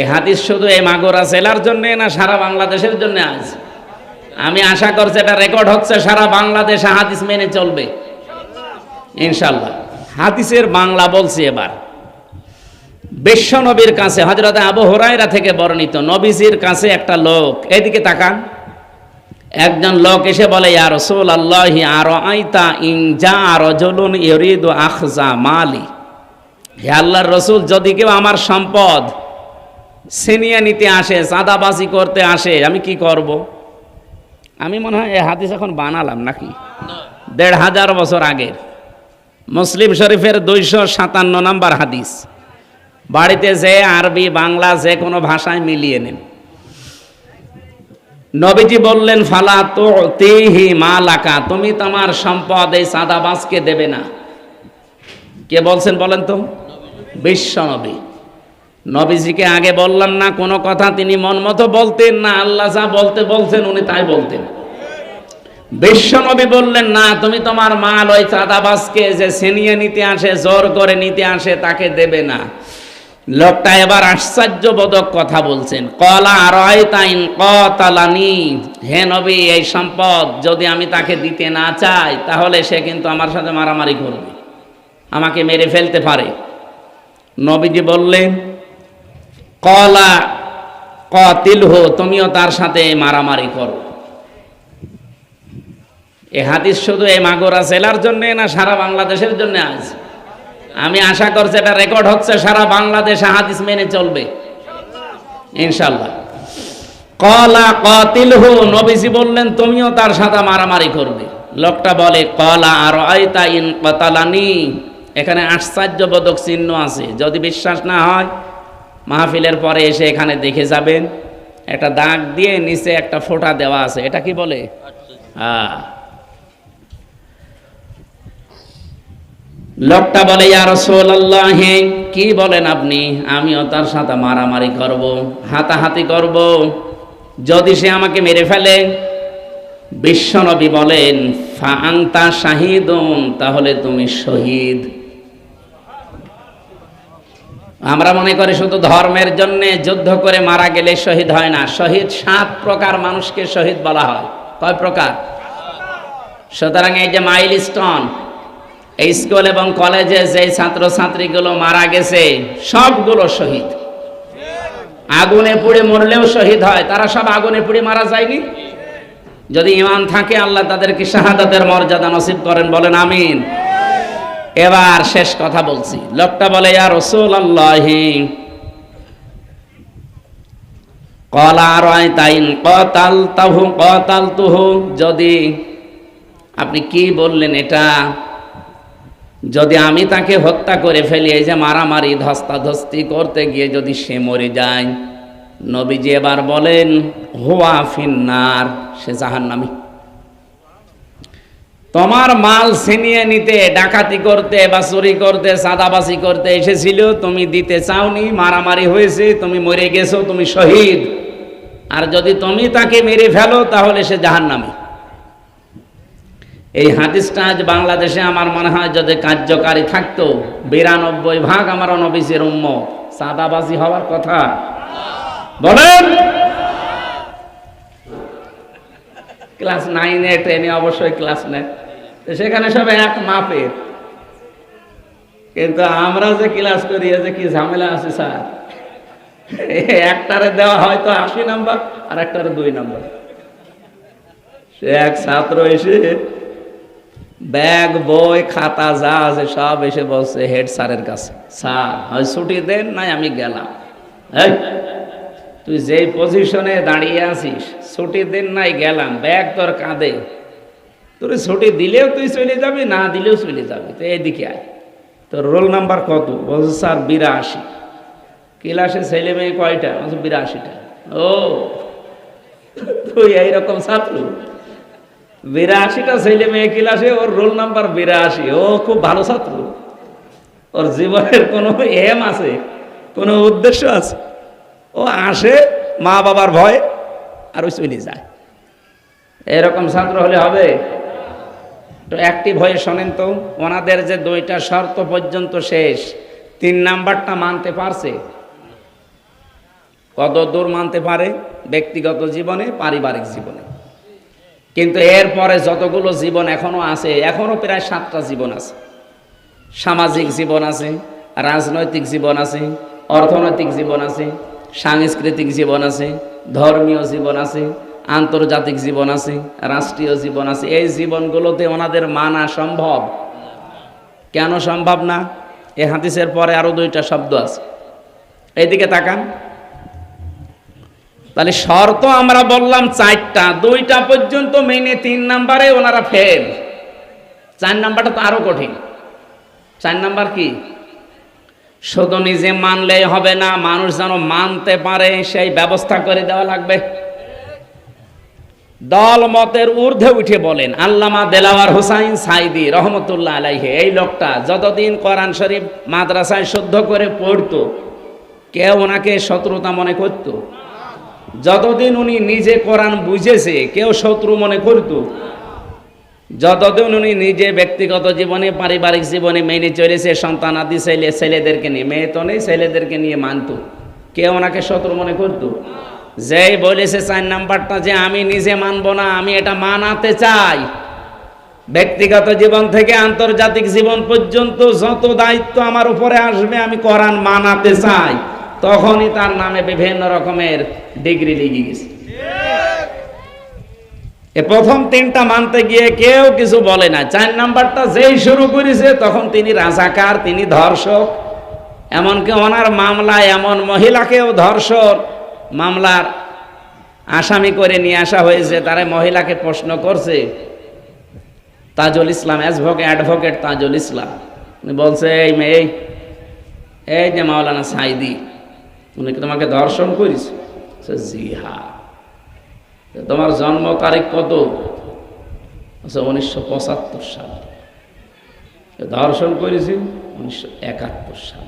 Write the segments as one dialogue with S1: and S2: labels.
S1: এ হাদিস শুধু এই মাগুরা জেলার জন্য না, সারা বাংলাদেশের জন্য আজ। আমি আশা করছি এটা রেকর্ড হচ্ছে, সারা বাংলাদেশে হাদিস মেনে চলবে। ইনশাল্লাহ হাদিসের বাংলা বলছি এবার। বিশ্ব নবীর কাছে হজরত আবু হরাইরা থেকে বর্ণিত, নবীজির কাছে একটা লোক, এদিকে তাকান। একজন লোক এসে বলে, ইয়া রসুল আল্লাহি আর আইতা ইন যা রজলুন ইরিদু আখজা মালি? হে আল্লাহর রসুল, যদি কেউ আমার সম্পদ ছিনিয়ে নিতে আসে, চাঁদাবাজি করতে আসে, আমি কি করব? আমি মনে হয় এই হাদিস এখন বানালাম নাকি? দেড় হাজার বছর আগের। মুসলিম শরীফের দুইশো সাতান্ন নাম্বার হাদিস। বাড়িতে যে আরবি, বাংলা যে কোনো ভাষায় মিলিয়ে নেন। নবীজি বললেন, ফালা তো তিহি মা লাকা তুমি তোমার সম্পদ এই সাদাবাসকে দেবে না। কে বলছেন বলেন তো? বিশ্ব নবী। নবীজিকে আগে বললাম না, কোনো কথা তিনি মন মতো বলতেন না, আল্লাহ যা বলতে বলছেন উনি তাই বলতেন। বিশ্ব নবী বললেন, না, তুমি তোমার মাল ওই চাঁদাবাসকে যে ছিনিয়ে নিতে আসে, জোর করে নিতে আসে, তাকে দেবে না। লোকটা এবার আশ্চর্যবোধক কথা বলছেন। কলা রয় তাইন কতালানি, হে নবী, এই সম্পদ যদি আমি তাকে দিতে না চাই, তাহলে সে কিন্তু আমার সাথে মারামারি করবে। আমাকে মেরে ফেলতে পারে। নবীজি বললেন কলা কতিল হো তুমিও তার সাথে মারামারি করো। এ হাদিস শুধু এই মাগুরা জেলার জন্য না, সারা বাংলাদেশের জন্য আজ। আমি আশা করছি এটা রেকর্ড হচ্ছে, সারা বাংলাদেশে হাদিস মেনে চলবে। ইনশাল্লাহ কলা কতিল হু নবীজি বললেন, তুমিও তার সাথে মারামারি করবে। লোকটা বলে, কলা আর আয়তা ইন কতালানি। এখানে আশ্চর্যবোধক চিহ্ন আছে। যদি বিশ্বাস না হয় মাহফিলের পরে এসে এখানে দেখে যাবেন, একটা দাগ দিয়ে নিচে একটা ফোঁটা দেওয়া আছে, এটা কি বলে? হ্যাঁ। লোকটা বলে, ইয়া রাসূলুল্লাহ, কি বলেন আপনি? আমিও তার সাথে মারামারি করব, হাতাহাতি করব। যদি সে আমাকে মেরে ফেলে, বিশ্বনবী বলেন ফাআন্তা শাহিদুন তাহলে তুমি শহীদ। আমরা মনে করি শুধু ধর্মের জন্য যুদ্ধ করে মারা গেলে শহীদ হয় না। শহীদ সাত প্রকার মানুষকে শহীদ বলা হয়। কয় প্রকার? সুতরাং এই যে মাইল স্টোন এই স্কুল এবং কলেজে যে ছাত্রছাত্রীগুলো মারা গেছে, সবগুলো শহীদ। আগুনে পুড়ে মরলেও শহীদ হয়। তারা সব আগুনে পুড়ে মারা যায়নি? যদি ইমান থাকে, আল্লাহ তাদেরকে শাহাদাতের মর্যাদা নসিব করেন, বলেন আমিন। এবার শেষ কথা বলছি। লোকটা বলে, ইয়া রসুল যদি আপনি কি বললেন এটা? যদি আমি তাকে হত্যা করে ফেলি, এই যে মারামারি, ধস্তাধস্তি করতে গিয়ে যদি সে মরে যায়, নবীজি এবার বলেন, হুয়া ফিন্নার। সে জাহান্নামী। তোমার মাল ছিনিয়ে নিতে, ডাকাতি করতে, বা চুরি করতে সাদাবাসি করতে এসেছিল, তুমি দিতে চাওনি, মারামারি হয়েছে, তুমি মরে গেছো, তুমি শহীদ। আর যদি তুমি তাকে মেরে ফেলো, তাহলে সে জাহান্নামী। এই হাদিসটা আজ বাংলাদেশে আমার মনে হয় যদি কার্যকারী থাকতো, বিরানব্বই ভাগ আমার নবীজের উম্ম সাদাবাজি হওয়ার কথা। বলেন! ক্লাস নাইনে, টেনে অবশ্যই ক্লাস নেয় সেখানে সব এক মাপের। কিন্তু আমরা যে ক্লাস করি যে কি ঝামেলা আছে স্যার? একটারে দেওয়া হয়তো আশি নাম্বার, আর একটারে দুই নাম্বার। সে এক ছাত্র এসে ব্যাগ, বই, খাতা যা আছে সব এসে বলছে, হেড স্যারের কাছে। স্যার, হয় ছুটি দেন নাই আমি গেলাম। তুই যেই পজিশনে দাঁড়িয়ে আছিস, ছুটি দিন নাই, গেলাম। ব্যাগ তোর কাঁদে তোর ছুটি দিলেও তুই চলে যাবি, না দিলেও চলে যাবি। তো এদিকে আয়। তোর রোল নাম্বার কত? বলছে, স্যার, বিরাশি। ক্লাসে ছেলে মেয়ে কয়টা? বলছে, বিরাশিটা। ও, তুই এইরকম ছাত্র? বিরাশিটা ছেলে মেয়ে ক্লাসে ওর রোল নাম্বার বিরাশি। ও খুব ভালো ছাত্র। ওর জীবনের কোনো এম আছে, কোনো উদ্দেশ্য আছে? ও আসে মা বাবার ভয় আর ওই চলে যায়। এরকম ছাত্র হলে হবে? তো অ্যাক্টিভ হয়ে শোনেন তো, ওনাদের যে দুইটা শর্ত পর্যন্ত শেষ, তিন নাম্বারটা মানতে পারছে? কত দূর মানতে পারে? ব্যক্তিগত জীবনে, পারিবারিক জীবনে। কিন্তু এরপরে যতগুলো জীবন এখনও আছে, এখনও প্রায় সাতটা জীবন আছে। সামাজিক জীবন আছে, রাজনৈতিক জীবন আছে, অর্থনৈতিক জীবন আছে, সাংস্কৃতিক জীবন আছে, ধর্মীয় জীবন আছে আন্তর্জাতিক জীবন আছে, রাষ্ট্রীয় জীবন আছে, এই জীবনগুলোতে ওনাদের মানা সম্ভব। কেন সম্ভব না? এ হাদিসের পরে আরও দুইটা শব্দ আছে। এইদিকে তাকান। তাহলে শর্ত আমরা বললাম চারটা, দুইটা পর্যন্ত মেনে তিন নাম্বারে ওনারা ফেল চার নাম্বারটা তো আরও কঠিন। চার নাম্বার কি? শুধু নিজে মানলেই হবে না, মানুষ যেন মানতে পারে, সেই ব্যবস্থা করে দেওয়া লাগবে। দল মতের ঊর্ধ্বে উঠে বলেন, আল্লামা দেলাওয়ার হুসাইন সাইদি রহমতুল্লাহ আলাইহে, এই লোকটা যতদিন কোরআন শরীফ মাদ্রাসায় শুদ্ধ করে পড়তো, কেউ ওনাকে শত্রুতা মনে করত। যতদিন উনি নিজে কোরআন বুঝেছে, কেউ শত্রু মনে করত। যতদিন উনি নিজে ব্যক্তিগত জীবনে, পারিবারিক জীবনে মেনে চলেছে, সন্তান আদি ছেলে ছেলেদেরকে নিয়ে, মেয়ে তো নেই, ছেলেদেরকে নিয়ে মানত। কেউ ওনাকে শত্রু মনে করতো। যেই বলেছে চার নাম্বারটা যে আমি নিজে মানব না, আমি এটা মানাতে চাই। ব্যক্তিগত জীবন থেকে আন্তর্জাতিক জীবন পর্যন্ত যত দায়িত্ব আমার উপরে আসবে, আমি কোরআন মানাতে চাই। তখনই তার নামে বিভিন্ন রকমের ডিগ্রি লেগে গেছে। এ প্রথম তিনটা মানতে গিয়ে কেউ কিছু বলে না। চার নাম্বারটা যেই শুরু করেছে, তখন তিনি রাজাকার, তিনি ধর্ষক। এমনকি ওনার মামলায় এমন মহিলাকেও ধর্ষক। মামলার আসামি করে নিয়ে আসা হয়েছে তারা মহিলাকে প্রশ্ন করছে তাজুল ইসলাম অ্যাডভোকেট অ্যাডভোকেট তাজুল ইসলাম। উনি বলছে এই মেয়ে এই, যে মাওলানা সাইদি উনি কি তোমাকে দর্শন করিস জি তো তোমার জন্ম তারিখ কত? উনিশশো পঁচাত্তর সাল। দর্শন করেছি উনিশশো একাত্তর সাল।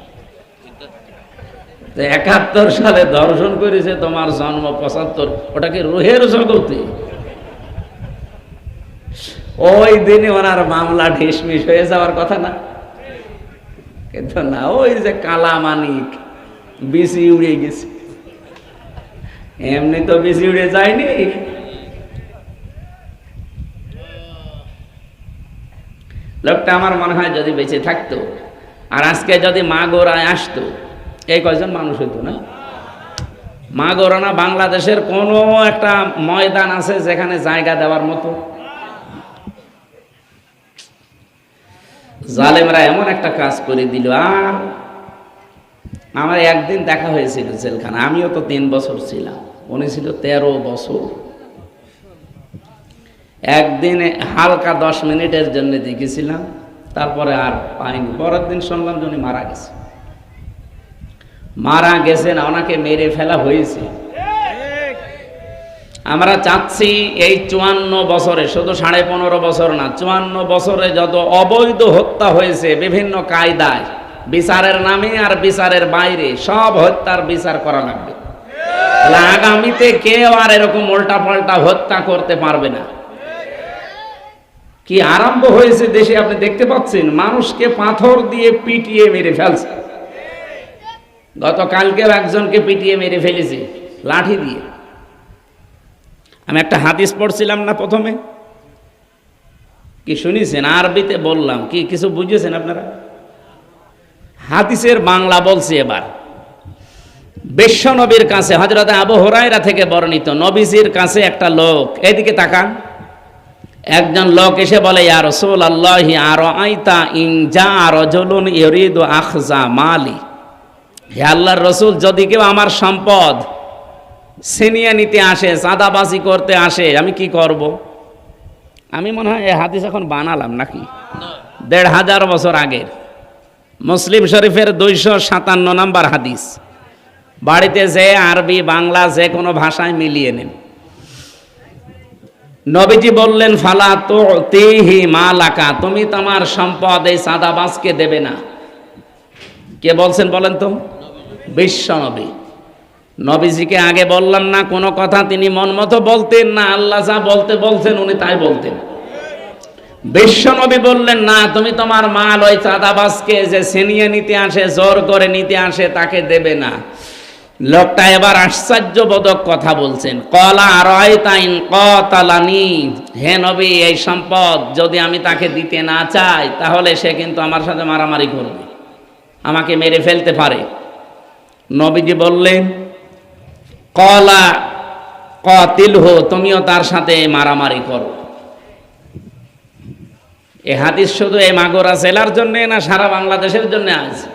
S1: একাত্তর সালে দর্শন করেছে তোমার জন্ম পঁচাত্তর। ওটাকে রুহের জগতে? ওই দিনে ওনার মামলা ঢিসমিস হয়ে যাওয়ার কথা না? কিন্তু না, ওই যে কালা মানিক বিসি উড়ে গেছে। এমনি তো বেশি উড়ে যায়নি। লোকটা আমার মনে হয় যদি বেঁচে থাকতো, আর আজকে যদি মা গোড়ায় আসতো এই কয়জন মানুষ হইতো, না? মা গোরানা বাংলাদেশের কোনো একটা ময়দান আছে যেখানে জায়গা দেওয়ার মতো? জালেমরা এমন একটা কাজ করে দিল আর আমার একদিন দেখা হয়েছিল জেলখানা, আমিও তো তিন বছর ছিলাম, উনি ছিল তেরো বছর। একদিন হালকা দশ মিনিটের জন্য দেখেছিলাম, তারপরে আর পাইনি। পরের দিন শুনলাম যে উনি মারা গেছে। মারা গেছেন ওনাকে মেরে ফেলা হয়েছে। আমরা চাচ্ছি এই চুয়ান্ন বছরে, শুধু সাড়ে পনেরো বছর না, চুয়ান্ন বছরে যত অবৈধ হত্যা হয়েছে বিভিন্ন কায়দায়, বিচারের নামে আর বিচারের বাইরে, সব হত্যার বিচার করা লাগবে। তাহলে আগামীতে কেউ আর এরকম উল্টা পাল্টা হত্যা করতে পারবে না। কি আরম্ভ হয়েছে দেশে আপনি দেখতে পাচ্ছেন? মানুষকে পাথর দিয়ে পিটিয়ে মেরে ফেলছে। গতকালকেও একজনকে পিটিয়ে মেরে ফেলেছে, লাঠি দিয়ে। আমি একটা হাদিস পড়ছিলাম না প্রথমে? কি শুনেছেন? আরবিতে বললাম। কি, কিছু বুঝেছেন আপনারা? হাদিসের বাংলা বলছি এবার। বিশ্ব নবীর কাছে হজরত আবু হরাইরা থেকে বর্ণিত, নবীজির কাছে একটা লোক, এদিকে তাকান। একজন লোক এসে বলে, ইয়া রসুল আল্লাহি আর আইতা ইং যা রজলুন ইরিদু আখজা মালি? হে আল্লাহর রসুল, যদি কেউ আমার সম্পদ ছিনিয়ে নিতে আসে, চাঁদাবাজি করতে আসে, আমি কি করব? আমি মনে হয় এই হাদিস এখন বানালাম নাকি? দেড় হাজার বছর আগের। মুসলিম শরীফের দুইশো সাতান্ন নাম্বার হাদিস। বাড়িতে যে আরবি, বাংলা যে কোনো ভাষায় মিলিয়ে নেন। নবীজি বললেন, ফালা তো তিহি মা লাকা তুমি তোমার সম্পদ এই চাঁদাবাজকে দেবে না। কে বলছেন বলেন তো? বিশ্ব নবী নবীজিকে আগে বললাম না, কোনো কথা তিনি মন মতো বলতেন না, আল্লাহ যা বলতে বলছেন উনি তাই বলতেন। বিশ্ব নবী বললেন, না, তুমি তোমার মাল ওই চাঁদাবাজকে যে ছিনিয়ে নিতে আসে, জোর করে নিতে আসে, তাকে দেবে না। লোকটা এবার আশ্চর্যবোধক কথা বলছেন। কলা রয়তাইন কতালানি, হে নবী, এই সম্পদ যদি আমি তাকে দিতে না চাই, তাহলে সে কিন্তু আমার সাথে মারামারি করবে। আমাকে মেরে ফেলতে পারে। নবীজি বললেন, কলা কতিল হো তুমিও তার সাথে মারামারি করো। এ হাদিস শুধু এই মাগুরা জেলার জন্য না, সারা বাংলাদেশের জন্য আছে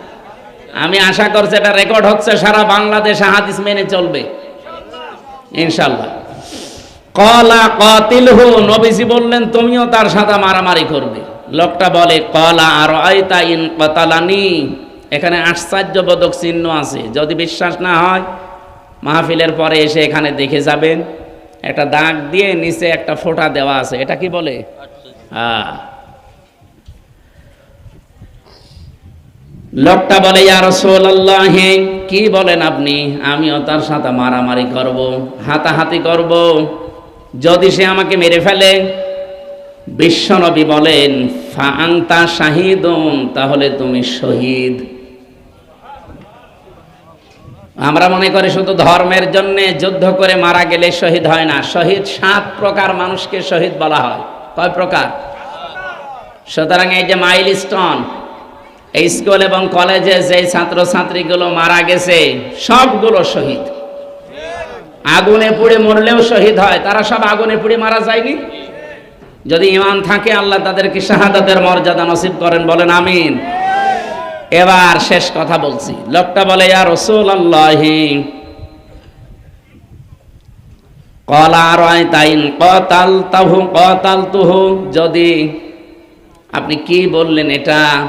S1: আমি আশা করছি এটা রেকর্ড হচ্ছে, সারা বাংলাদেশে হাদিস মেনে চলবে। ইনশাল্লাহ কলা কতিল হু নবীজি বললেন, তুমিও তার সাথে মারামারি করবে। লোকটা বলে, কলা আর আয়তা ইন কতালানি? এখানে আশ্চর্যবোধক চিহ্ন আছে। যদি বিশ্বাস না হয়, মাহফিলের পরে এসে এখানে দেখে যাবেন, একটা দাগ দিয়ে নিচে একটা ফোঁটা দেওয়া আছে। এটা কি বলে? হ্যাঁ। লোকটা বলে, ইয়া কি বলেন আপনি? আমিও তার সাথে মারামারি করব, হাতাহাতি করব। যদি সে আমাকে মেরে ফেলে, বিশ্বনবী বলেন ফাআন্তা শাহিদুন তাহলে তুমি শহীদ। আমরা মনে করি শুধু ধর্মের জন্য যুদ্ধ করে মারা গেলে শহীদ হয় না। শহীদ সাত প্রকার মানুষকে শহীদ বলা হয়। কয় প্রকার? সুতরাং এই যে মাইল স্টোন এই স্কুল এবং কলেজে যে ছাত্রছাত্রীগুলো মারা গেছে, সবগুলো শহীদ। আগুনে পুড়ে মরলেও শহীদ হয়। তারা সব আগুনে পুড়ে মারা যায়নি? যদি ইমান থাকে, আল্লাহ তাদেরকে শাহাদাতের মর্যাদা নসিব করেন, বলেন আমিন। এবার শেষ কথা বলছি। লোকটা বলে, ইয়া রসুল আল্লাহি যদি আপনি কি বললেন এটা?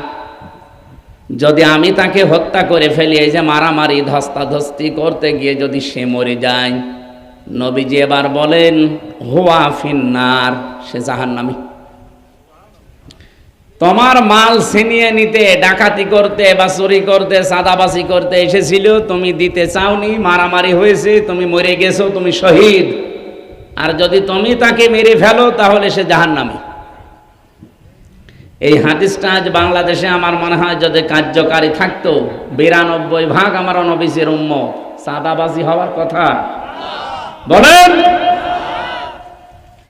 S1: যদি আমি তাকে হত্যা করে ফেলি, এই যে মারামারি, ধস্তাধস্তি করতে গিয়ে যদি সে মরে যায়, নবীজি এবার বলেন, হুয়া ফিন্নার। সে জাহান্নামী। তোমার মাল ছিনিয়ে নিতে, ডাকাতি করতে, বা চুরি করতে সাদাবাসি করতে এসেছিল, তুমি দিতে চাওনি, মারামারি হয়েছে, তুমি মরে গেছো, তুমি শহীদ। আর যদি তুমি তাকে মেরে ফেলো, তাহলে সে জাহান্নামী। এই হাদিসটা আজ বাংলাদেশে আমার মনে হয় যদি কার্যকারী থাকতো, বিরানব্বই ভাগ আমার নবীজের উম্মত। সাদাবাজি হওয়ার কথা। বলেন!